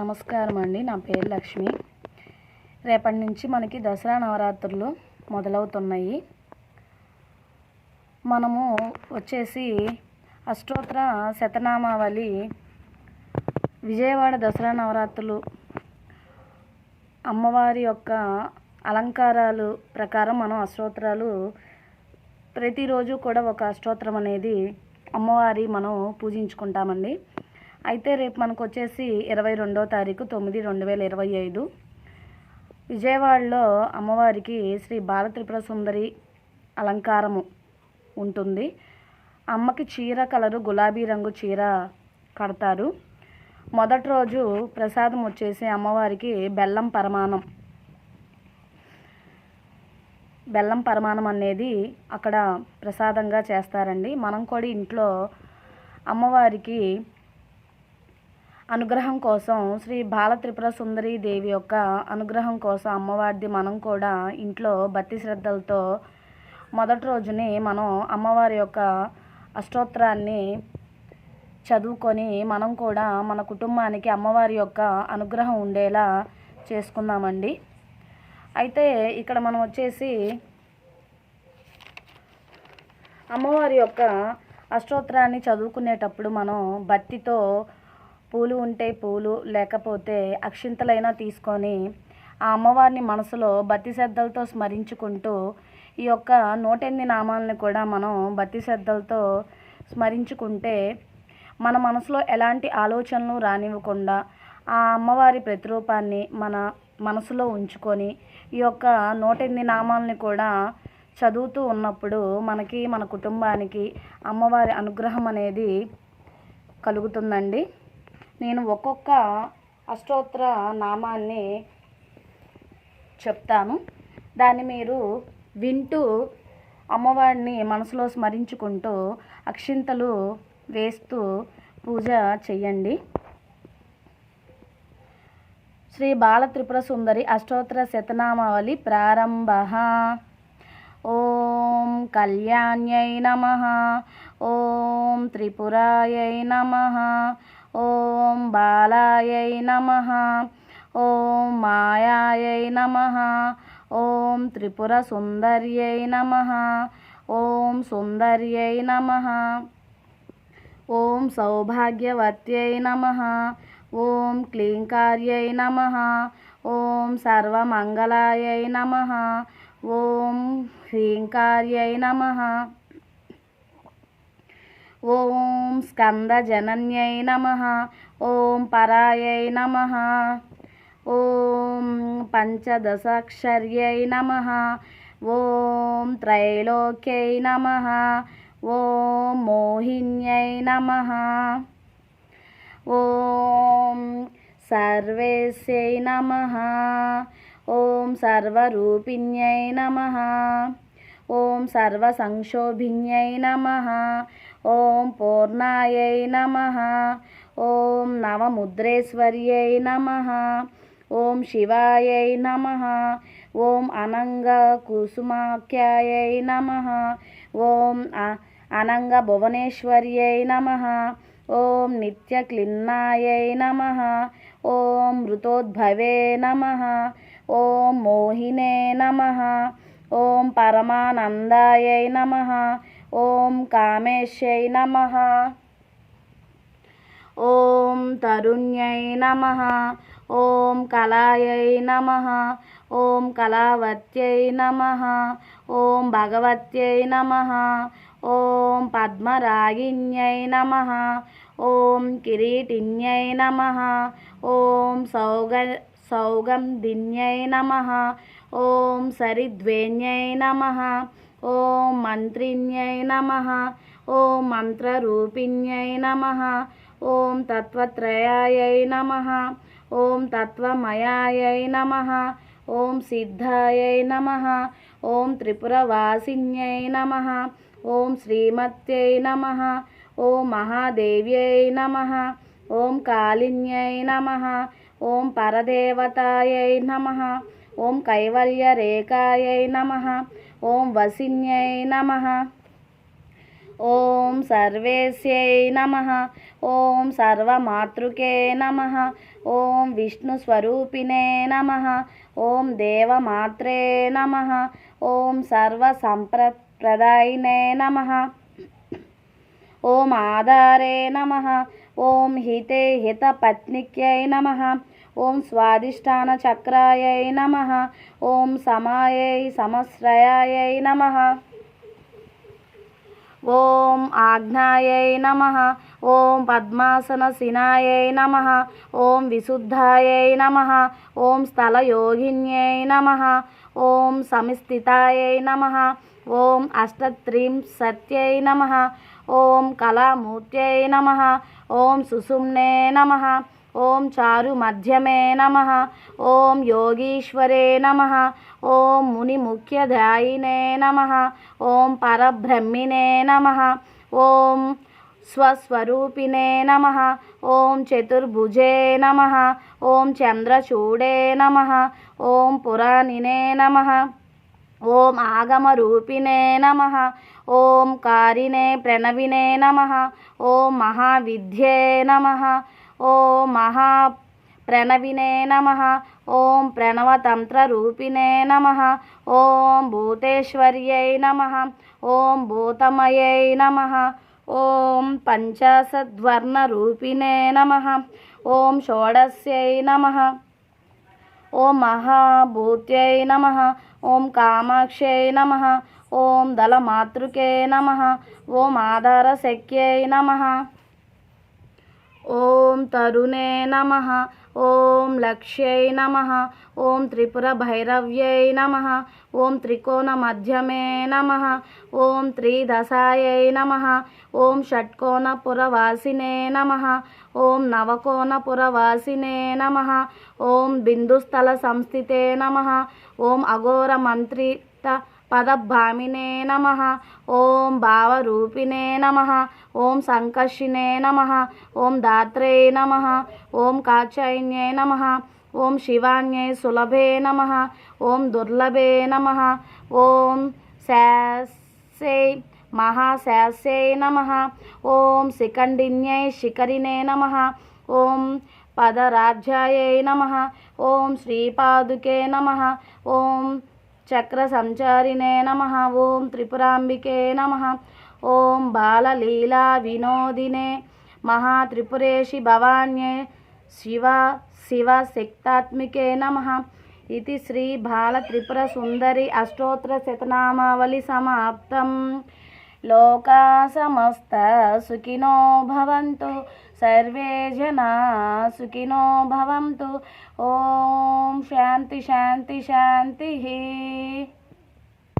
నమస్కారం అండి. నా పేరు లక్ష్మి. రేపటి నుంచి మనకి దసరా నవరాత్రులు మొదలవుతున్నాయి. మనము వచ్చేసి అష్టోత్తర శతనామావళి విజయవాడ దసరా నవరాత్రులు అమ్మవారి యొక్క అలంకారాలు ప్రకారం మనం అష్టోత్తరాలు ప్రతిరోజు కూడా ఒక అష్టోత్తరం అనేది అమ్మవారి మనం పూజించుకుంటామండి. అయితే రేపు మనకు వచ్చేసి ఇరవై రెండో తారీఖు తొమ్మిది రెండు వేల ఇరవై ఐదు. విజయవాడలో అమ్మవారికి శ్రీ బాలత్రిపుర సుందరి అలంకారము ఉంటుంది. అమ్మకి చీర కలరు గులాబీ రంగు చీర కడతారు. మొదటి రోజు ప్రసాదం వచ్చేసి అమ్మవారికి బెల్లం పరమాణం బెల్లం పరమాణం అనేది అక్కడ ప్రసాదంగా చేస్తారండి. మనం కూడా ఇంట్లో అమ్మవారికి అనుగ్రహం కోసం శ్రీ బాలత్రిపుర సుందరీ దేవి యొక్క అనుగ్రహం కోసం అమ్మవారిది మనం కూడా ఇంట్లో భక్తి శ్రద్ధలతో మొదటి రోజుని మనం అమ్మవారి యొక్క అష్టోత్తరాన్ని చదువుకొని మనం కూడా మన కుటుంబానికి అమ్మవారి యొక్క అనుగ్రహం ఉండేలా చేసుకుందామండి. అయితే ఇక్కడ మనం వచ్చేసి అమ్మవారి యొక్క అష్టోత్తరాన్ని చదువుకునేటప్పుడు మనం భక్తితో పూలు ఉంటే పూలు లేకపోతే అక్షింతలైనా తీసుకొని ఆ అమ్మవారిని మనసులో భక్తి శ్రద్ధలతో స్మరించుకుంటూ ఈ యొక్క నూట ఎనిమిది నామాలని కూడా మనం భక్తి శ్రద్ధలతో స్మరించుకుంటే మన మనసులో ఎలాంటి ఆలోచనలు రానివ్వకుండా ఆ అమ్మవారి ప్రతిరూపాన్ని మన మనసులో ఉంచుకొని ఈ యొక్క నూట ఎనిమిది నామాలని కూడా చదువుతూ ఉన్నప్పుడు మనకి మన కుటుంబానికి అమ్మవారి అనుగ్రహం అనేది కలుగుతుందండి. నేను ఒక్కొక్క అష్టోత్తర నామాన్ని చెప్తాను. దాన్ని మీరు వింటూ అమ్మవారిని మనసులో స్మరించుకుంటూ అక్షింతలు వేస్తూ పూజ చెయ్యండి. శ్రీ బాల త్రిపుర సుందరి అష్టోత్తర శతనామావళి ప్రారంభ. ఓం కళ్యాణ్యై నమ. ఓం త్రిపురాయై నమ. ఓం బాలాయై నమ. ఓం మాయాయై నమ. ఓం త్రిపుర సుందర్యై నమ. ఓం సుందర్యై నమ. ఓం సౌభాగ్యవత్యై నమ. ఓం క్లీంకార్యై నమ. ఓం సర్వమంగళాయై నమ. ఓం హ్రీంకార్యై నమ. ఓం స్కందజనన్యై నమ. ఓం పరాయై నమ. ఓం పంచదశాక్షర్యై నమ. ఓం త్రైలోక్యై నమ. ఓం మోహిన్యై నమ. ఓం సర్వేశ్యై నమ. ఓం సర్వరూపిణ్యై నమ. ఓం సర్వసంక్షోభిణ్యై నమ. ఓం పూర్ణాయై నమ ఓం నవముద్రేశ్వర్యై నమ ఓం శివాయై నమ ఓం అనంగ కుసుమాఖ్యాయై నమ ఓం అనంగ భువనేశ్వర్యై నమ ఓం నిత్యక్లిన్నాయై నమ ఓం మృతోద్భవే నమ ఓం మోహినే నమ ఓం పరమానందాయై నమ ఓం కామేశ్యై నమ. ఓం తరుణ్యై నమ. ఓం కళాయై నమ. ఓం కళావత్యై నమ. ఓం భగవత్యై నమ. ఓం పద్మరాగిణ్యై నమ. ఓం కిరీటిన్యై నమ. ఓం సౌగ సౌగంధిన్యై నమ. ఓం సరిద్వేణ్యై నమ. ఓం మంత్రిణ్యై నమ. ఓం మంత్రరూపిణ్యై నమ. ఓం తత్వత్రయాయై నమ. ఓం తత్వమయాయై నమ. ఓం సిద్ధాయై నమ. ఓం త్రిపురవాసిన్యై నమ. ఓం శ్రీమత్యై నమ. ఓం మహాదేవ్యై నమ. ఓం కాళిన్యై నమ. ఓం పరదేవతాయై నమ. ఓం కైవల్య కైవల్యరేకాయై నమ. ఓం వసిన్యై నమ. ఓం సర్వేశ్యై నమ. ఓం సర్వమాతృకే నమ. ఓం విష్ణుస్వరూపిణే నమ. ఓం దేవమాత్రే నమ. ఓం సర్వసంప్రదాయినే నమ. ఓం ఆధారే నమ. ఓం హితే హితపత్నిక్యై నమ. ఓం స్వాదిష్టాన చక్రాయై నమ ఓం సమాయై సమశ్రయాయై నమ ఓం ఆజ్ఞాయై నమ ఓం పద్మాసనసినాయై నమ ఓం విశుద్ధాయై నమ ఓం స్థలయోగిన్యై నమ ఓం సమిస్థితాయై నమ ఓం అష్టత్రింశత్యై నమ ఓం కళామూర్త్యై నమ ఓం సుసుమ్నే నమ ఓం చారు మధ్యమే నమ ఓం యోగీశ్వరే నమ ఓం ముని ముఖ్యధాయినే నమ ఓం పరబ్రహ్మినే నమ ఓం స్వస్వరూపిణే నమ ఓం చతుర్భుజే నమ ఓం చంద్రచూడే నమ ఓం పురాణినే నమ ఓం ఆగమరూపిణే నమ ఓం కారిణే ప్రణవినే నమ ఓం మహావిద్యే నమ ఓం మహా ప్రణవినే నమ ఓం ప్రణవతంత్రరూపిణే నమ ఓం భూతేశ్వర్యై నమ ఓం భూతమయై నమ ఓం పంచాశద్వర్ణరూపిణే నమ ఓం షోడశ్యై నమ ఓం మహాభూత్యై నమ ఓం కామాక్ష్యై నమ ఓం దళమాతృకే నమ ఓం ఆధారశక్యై నమ ఓం తరుణే నమ. ఓం లక్ష్యై నమ. ఓం త్రిపుర భైరవ్యై నమ. ఓం త్రికోణ మధ్యమే నమ. ఓం త్రిదశాయై నమ. ఓం షట్కోణపురవాసినే నమ. ఓం నవకోణపురవాసినే నమ. ఓం బిందుస్థల సంస్థితే నమ. ఓం అఘోర మంత్రి పదభామినే నమ ఓం భావరూపిణే నమ ఓం సంకర్షిణే నమ ఓం దాత్రే నమ ఓం కాచాయిన్యై నమ ఓం శివాన్యై సులభే నమ ఓం దుర్లభే నమ ఓం శాసే మహాశాస్యై నమ ఓం శిఖండిన్యై శిఖరిణే నమ ఓం పదరాజ్యాయై నమ ఓం శ్రీపాదుకే నమ ఓం చక్ర సంచారిణే నమ ఓం త్రిపురాంబికే నమ ఓం బాలలీలా వినోదినే మహాత్రిపురేషి భవాన్యే శివ శివ శక్తాత్మికే నమ ఇది శ్రీ బాల త్రిపుర సుందరి అష్టోత్తర శతనామావళి సమాప్తం లోకా సమస్త సుఖినో భవంతు సర్వే జనా సుఖినో భవంతు. ఓం శాంతి శాంతి శాంతి.